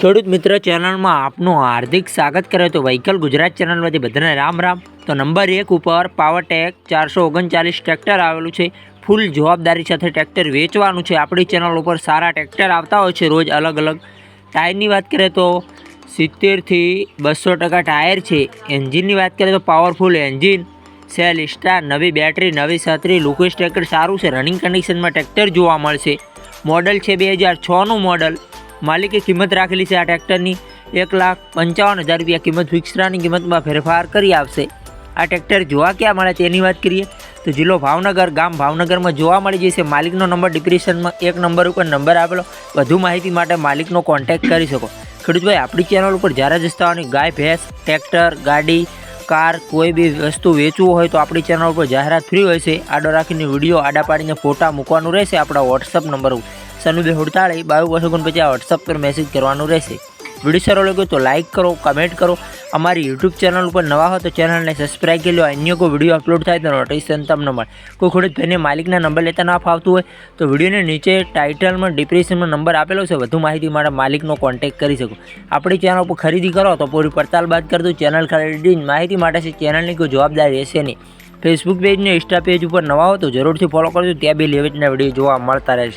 ખેડૂત મિત્ર ચેનલમાં આપનું હાર્દિક સ્વાગત કરે તો વ્હીકલ ગુજરાત ચેનલમાંથી બધાને રામ રામ. તો નંબર એક ઉપર પાવરટેક ચારસો ઓગણચાલીસ ટ્રેક્ટર આવેલું છે. ફૂલ જવાબદારી સાથે ટ્રેક્ટર વેચવાનું છે. આપણી ચેનલ ઉપર સારા ટ્રેક્ટર આવતા હોય છે રોજ અલગ અલગ. ટાયરની વાત કરીએ તો સિત્તેરથી બસો ટકા ટાયર છે. એન્જિનની વાત કરીએ તો પાવરફુલ એન્જિન. સેલ સ્ટાર નવી બેટરી, નવી છત્રી, લુકેશ ટ્રેક્ટર સારું છે. રનિંગ કન્ડિશનમાં ટ્રેક્ટર જોવા મળશે. મોડલ છે બે હજાર છનું મોડલ. માલિકે કિંમત રાખેલી છે આ ટ્રેક્ટરની એક લાખ પંચાવન હજાર રૂપિયા. કિંમત ફિક્સરાની કિંમતમાં ફેરફાર કરી આપશે આ ટ્રેક્ટર જોવા ક્યાં મળે તેની વાત કરીએ તો જિલ્લો ભાવનગર, ગામ ભાવનગરમાં જોવા મળી જશે. માલિકનો નંબર ડિપ્રેશનમાં એક નંબર ઉપર નંબર આપેલો. વધુ માહિતી માટે માલિકનો કોન્ટેક્ટ કરી શકો. ખેડૂતભાઈ, આપણી ચેનલ ઉપર જ્યારે જ સ્થાવાની ગાય, ભેંસ, ટ્રેક્ટર, ગાડી, કાર, કોઈ બી વસ્તુ વેચવું હોય તો આપણી ચેનલ ઉપર જાહેરાત ફ્રી હોય છે. આડો રાખીને વીડિયો આડા પાડીને ફોટા મૂકવાનું રહેશે. આપણા વોટ્સઅપ નંબર ઉપર. સનુબે હુડતાળી બાવીસ બસો ઓગણપચાસ વોટ્સઅપ પર મેસેજ કરવાનું રહેશે. વીડિયો સારો લાગ્યો તો લાઇક કરો કમેન્ટ કરો. અમારી યુટ્યુબ ચેનલ ઉપર નવા હો તો ચેનલને સબસ્ક્રાઈબ કરી લો. અન્ય કોઈ વીડિયો અપલોડ થાય તો નોટિફિકેશન તમને મળે. કોઈ ખેડૂત ભાઈને માલિકના નંબર લેતા ના ફાવતું હોય તો વિડીયોને નીચે ટાઇટલમાં ડિપ્રેશનમાં નંબર આપેલો છે. વધુ માહિતી માટે માલિકનો કોન્ટેક્ટ કરી શકો. આપણી ચેનલ ઉપર ખરીદી કરો તો પૂરી પડતાલ બાદ કરતું ચેનલ ખરીદી માહિતી માટે છે. ચેનલની કોઈ જવાબદારી રહેશે નહીં. ફેસબુક પેજ ને ઇન્સ્ટા પેજ ઉપર નવા હો તો જરૂરથી ફોલો કરજો. ત્યાં બી લેવેટના વીડિયો જોવા મળતા રહેશે.